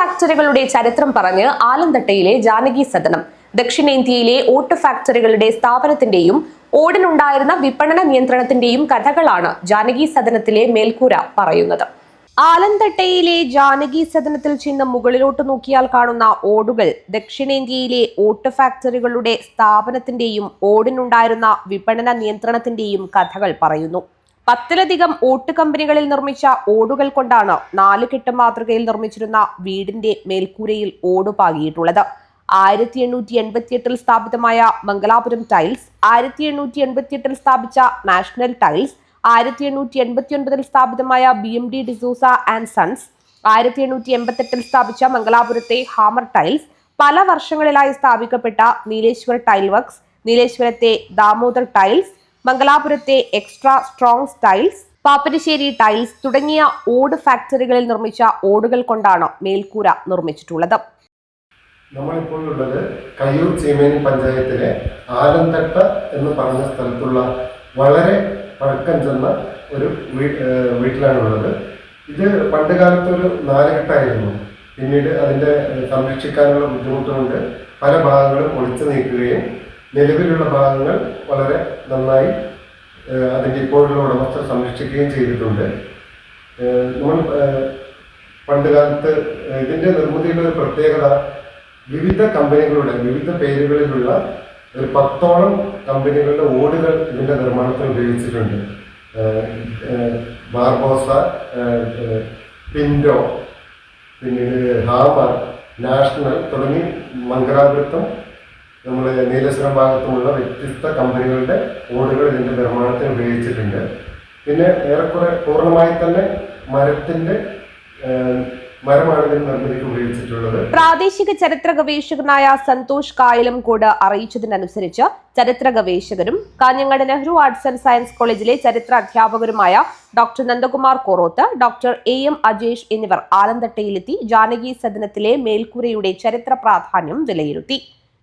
ഫാക്ടറികളുടെ ചരിത്രം പറഞ്ഞ് ആലന്തട്ടയിലെ ജാനകി സദനം ദക്ഷിണേന്ത്യയിലെ ഓട്ട് ഫാക്ടറികളുടെ സ്ഥാപനത്തിന്റെയും ഓടിനുണ്ടായിരുന്ന വിപണന നിയന്ത്രണത്തിന്റെയും കഥകളാണ് ജാനകി സദനത്തിലെ മേൽക്കൂര പറയുന്നത്. ആലന്തട്ടയിലെ ജാനകി സദനത്തിൽ ചെന്ന് മുകളിലോട്ട് നോക്കിയാൽ കാണുന്ന ഓടുകൾ ദക്ഷിണേന്ത്യയിലെ ഓട്ട് ഫാക്ടറികളുടെ സ്ഥാപനത്തിന്റെയും ഓടിനുണ്ടായിരുന്ന വിപണന നിയന്ത്രണത്തിന്റെയും കഥകൾ പറയുന്നു. പത്തിലധികം ഓട്ട് കമ്പനികളിൽ നിർമ്മിച്ച ഓടുകൾ കൊണ്ടാണ് നാല് കെട്ട് മാതൃകയിൽ നിർമ്മിച്ചിരുന്ന വീടിന്റെ മേൽക്കൂരയിൽ ഓട് പാകിയിട്ടുള്ളത്. ആയിരത്തി എണ്ണൂറ്റി എൺപത്തിയെട്ടിൽ സ്ഥാപിതമായ മംഗലാപുരം ടൈൽസ് ആയിരത്തി എണ്ണൂറ്റി എൺപത്തിയെട്ടിൽ സ്ഥാപിച്ച നാഷണൽ ടൈൽസ് ആയിരത്തി എണ്ണൂറ്റി എൺപത്തി ഒൻപതിൽ സ്ഥാപിതമായ B M D D'Souza and sons ആയിരത്തി എണ്ണൂറ്റി എൺപത്തെട്ടിൽ സ്ഥാപിച്ച മംഗലാപുരത്തെ ഹാമർ ടൈൽസ് പല വർഷങ്ങളിലായി സ്ഥാപിക്കപ്പെട്ട നീലേശ്വർ ടൈൽ വർക്ക്സ് നീലേശ്വരത്തെ Damodar tiles മംഗലാപുരത്തെ extra strong styles Papparassery tiles തുടങ്ങിയ ഓട് ഫാക്ടറികളിൽ നിർമ്മിച്ച ഓടുകൾ കൊണ്ടാണ് മേൽക്കൂര നിർമ്മിച്ചിട്ടുള്ളത്. നമ്മളിപ്പോൾ ഉള്ളത് കയ്യൂർ ചീമേനി പഞ്ചായത്തിലെ ആലന്തട്ട എന്ന് പറഞ്ഞ സ്ഥലത്തുള്ള വളരെ പഴക്കം ചെന്ന ഒരു വീട്ടിലാണുള്ളത്. ഇത് പണ്ട് കാലത്ത് ഒരു നാലുകെട്ടായിരുന്നു. പിന്നീട് അതിന്റെ സംരക്ഷിക്കാനുള്ള ബുദ്ധിമുട്ടുകൊണ്ട് പല ഭാഗങ്ങളും ഒളിച്ചു നീക്കുകയും നിലവിലുള്ള ഭാഗങ്ങൾ വളരെ നന്നായി അതിന്റെ ഇപ്പോഴുള്ള ഉടമസ്ഥ സംരക്ഷിക്കുകയും ചെയ്തിട്ടുണ്ട്. നമ്മൾ പണ്ട് കാലത്ത് ഇതിന്റെ നിർമ്മിതിയുടെ ഒരു പ്രത്യേകത വിവിധ കമ്പനികളുടെ വിവിധ പേരുകളിലുള്ള ഒരു പത്തോളം കമ്പനികളുടെ ഓടുകൾ ഇതിന്റെ നിർമ്മാണത്തിൽ ഉപയോഗിച്ചിട്ടുണ്ട്. ബാർബോസ പിൻഡോ പിന്നീട് ഹാമർ നാഷണൽ തുടങ്ങി മംഗലാപുരത്തും നമ്മുടെ നീലേശ്വരം ഭാഗത്തുമുള്ള വ്യത്യസ്ത കമ്പനികളുടെ ഓടുകൾ ഇതിന്റെ നിർമ്മാണത്തിന് ഉപയോഗിച്ചിട്ടുണ്ട്. പിന്നെ ഏറെക്കുറെ പൂർണമായി തന്നെ മരത്തിന്റെ പ്രാദേശിക ചരിത്ര ഗവേഷകനായ സന്തോഷ് കായലംകോട് അറിയിച്ചതിനനുസരിച്ച് ചരിത്ര ഗവേഷകരും Kanhangad Nehru arts and science കോളേജിലെ ചരിത്ര അധ്യാപകരുമായ doctor Nandakumar Koroth doctor A M Ajesh എന്നിവർ ആലന്തട്ടയിലെത്തി ജാനകി സദനത്തിലെ മേൽക്കൂരയുടെ ചരിത്ര പ്രാധാന്യം വിലയിരുത്തി.